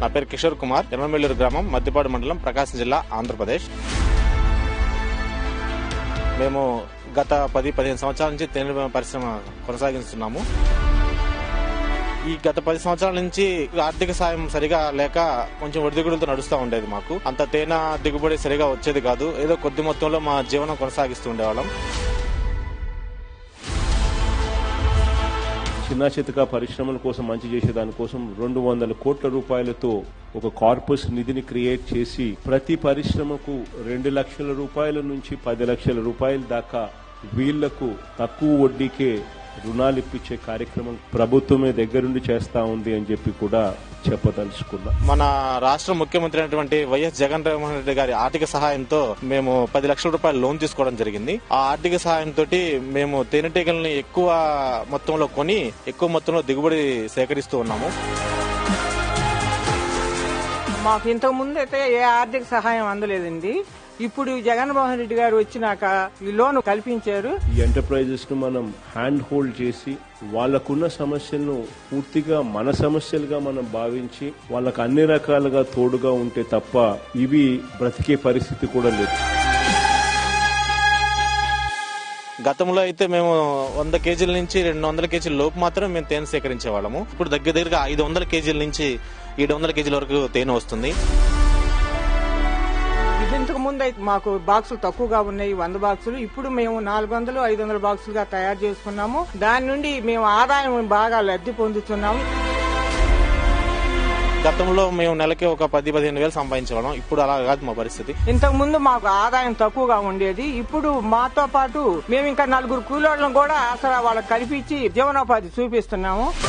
నా పేరు కిషోర్ కుమార్ ఎర్రమెల్లూరు గ్రామం మద్దిపాడు మండలం ప్రకాశం జిల్లా ఆంధ్రప్రదేశ్. మేము గత పది పదిహేను సంవత్సరాల నుంచి తేనె పరిశ్రమ కొనసాగిస్తున్నాము. ఈ గత పది సంవత్సరాల నుంచి ఆర్థిక సాయం సరిగా లేక కొంచెం ఒడిదిగుడులతో నడుస్తూ ఉండేది మాకు. అంత తేనె దిగుబడి సరిగా వచ్చేది కాదు. ఏదో కొద్ది మొత్తంలో మా జీవనం కొనసాగిస్తూ ఉండేవాళ్ళం. చిన్న చితక పరిశ్రమల కోసం మంచి చేసే దానికోసం రెండు వందల కోట్ల రూపాయలతో ఒక కార్పస్ నిధిని క్రియేట్ చేసి ప్రతి పరిశ్రమకు రెండు లక్షల రూపాయల నుంచి పది లక్షల రూపాయల దాకా వీళ్ళకు తక్కువ వడ్డీకే రుణాలు ఇప్పించే కార్యక్రమం ప్రభుత్వమే దగ్గరుండి చేస్తా ఉంది అని చెప్పి కూడా చెప్పదలుచుకున్నా. మన రాష్ట్ర ముఖ్యమంత్రి అయినటువంటి వైఎస్ జగన్మోహన్ రెడ్డి గారి ఆర్థిక సహాయంతో మేము పది లక్షల రూపాయల లోన్ తీసుకోవడం జరిగింది. ఆ ఆర్థిక సహాయంతో మేము తేనెటీగల్ని ఎక్కువ మొత్తంలో కొని ఎక్కువ మొత్తంలో దిగుబడి సేకరిస్తూ ఉన్నాము. మాకు ఇంతకు ముందు అయితే ఏ ఆర్థిక సహాయం అందలేదండి. ఇప్పుడు జగన్మోహన్ రెడ్డి గారు వచ్చినాక ఈ లోన్ కల్పించారు. ఈ ఎంటర్ప్రైజెస్ను మనం హ్యాండ్ హోల్డ్ చేసి వాళ్ళకున్న సమస్యలను పూర్తిగా మన సమస్యలుగా మనం భావించి వాళ్ళకు అన్ని రకాలుగా తోడుగా ఉంటే తప్ప ఇవి బ్రతికే పరిస్థితి కూడా లేదు. గతంలో అయితే మేము వంద కేజీల నుంచి రెండు వందల కేజీల లోపు మాత్రం మేము తేనె సేకరించే వాళ్ళము ఇప్పుడు దగ్గర దగ్గరగా ఐదు వందల కేజీల నుంచి ఏడు వందల కేజీల వరకు తేనె వస్తుంది. ఇంతకు ముందు అయితే మాకు బాక్సులు తక్కువగా ఉన్నాయి వంద బాక్సులు. ఇప్పుడు మేము నాలుగు వందలు ఐదు వందల బాక్సులుగా తయారు చేసుకున్నాము. దాని నుండి మేము ఆదాయం బాగా లబ్ధి పొందుతున్నాము. గతంలో మేము నెలకి ఒక పది పదిహేను వేలు సంపాదించేవాళ్ళం. ఇప్పుడు అలా కాదు మా పరిస్థితి. ఇంతకు ముందు మాకు ఆదాయం తక్కువగా ఉండేది. ఇప్పుడు మాతో పాటు మేము ఇంకా నలుగురు కూలోళ్ళను కూడా అసలు వాళ్ళకి కల్పించి జీవనోపాధి చూపిస్తున్నాము.